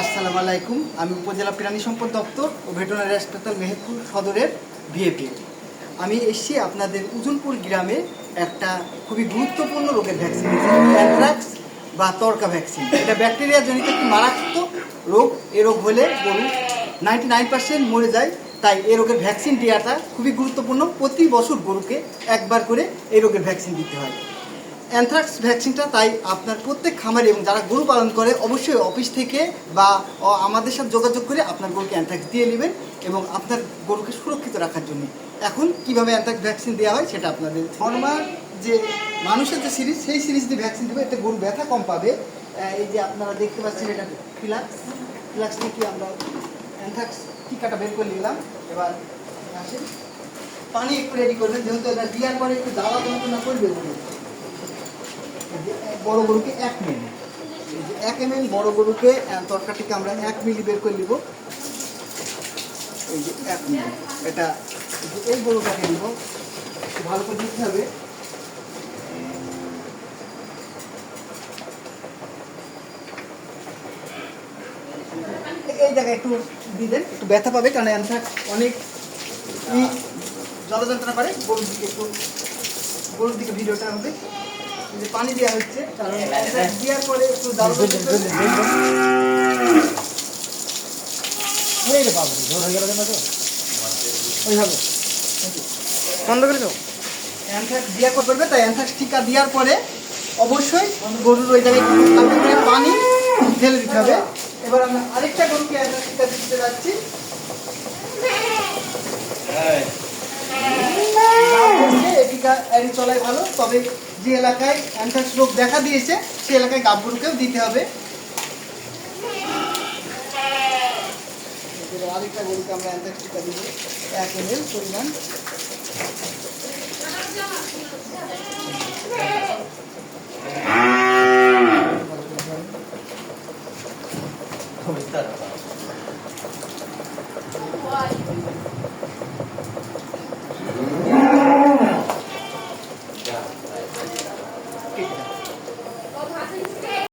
আসসালামু আলাইকুম। আমি উপজেলা প্রাণী সম্পদ দপ্তর ও ভেটেরিনারি হাসপাতাল মেহেরপুর সদরের ভিএপি আমি এসেছি আপনাদের উজনপুর গ্রামে একটা খুবই গুরুত্বপূর্ণ রোগের ভ্যাকসিন অ্যানথ্রাক্স বা তর্কা ভ্যাকসিন এটা ব্যাকটেরিয়া জনিত একটি মারাত্মক রোগ। এ রোগ হলে গরু নাইনটি নাইন পার্সেন্ট মরে যায়। তাই এই রোগের ভ্যাকসিন দেওয়াটা খুবই গুরুত্বপূর্ণ। প্রতি বছর গরুকে একবার করে এই রোগের ভ্যাকসিন দিতে হয়। অ্যানথ্রাক্স ভ্যাকসিনটা তাই আপনার প্রত্যেক খামারে এবং যারা গরু পালন করে, অবশ্যই অফিস থেকে বা আমাদের সাথে যোগাযোগ করে আপনার গরুকে অ্যানথ্রাক্স দিয়ে নেবেন এবং আপনার গরুকে সুরক্ষিত রাখার জন্য। এখন কীভাবে অ্যানথ্রাক্স ভ্যাকসিন দেওয়া হয় সেটা আপনাদের ফর্মার যে মানুষের যে সিরিজ সেই সিরিজ দিয়ে ভ্যাকসিন দেবে। এতে গরু ব্যথা কম পাবে। এই যে আপনারা দেখতে পাচ্ছেন এটা ফিলাক্স। ফিলাক্স থেকে আমরা অ্যানথ্রাক্স টিকাটা বের করে নিলাম। এবার আসেন। পানি একটু রেডি করবেন, যেহেতু এটা দেওয়ার পরে একটু দাওয়া যন্ত্রণা করবে বড় গরুকে এক মিলি। এক এম বড় গরুকে আহ, তরকারিকে আমরা এক মিলি বের করে নিব। এই যে এক মিলি। এটা এই গরুটাকে নিব। ভালো করে দিতে হবে। এই জায়গায় একটু দিয়ে দেন একটু ব্যথা পাবে কারণ অ্যানথ্রাক্স অনেক জলযন্ত্রণা করে। গরুর দিকে একটু গরুর দিকে ভিডিওটা হবে। যে পানি দেওয়া হচ্ছে কারণ দেওয়ার পরে একটু বন্ধ করে দাও। অ্যানথ্রাক্স দেওয়ার করবে তাই অ্যানথ্রাক্স টিকা দেওয়ার পরে অবশ্যই গরুর ওই জায়গায় একটু হালকা করে পানি ঢেলে দিতে হবে। এবার আমরা আরেকটা গরুকে অ্যানথ্রাক্স টিকা দিতে যাচ্ছি। টিকা এড়িয়ে চলাই ভালো তবে যে এলাকায় অ্যানথ্রাক্স রোগ দেখা দিয়েছে, সে এলাকায় গাভগরুকেও দিতে হবে। আরেকটা গরুকে আমরা অ্যানথ্রাক্স টিকা দিব। এক এম পরিমাণ। Cầu 机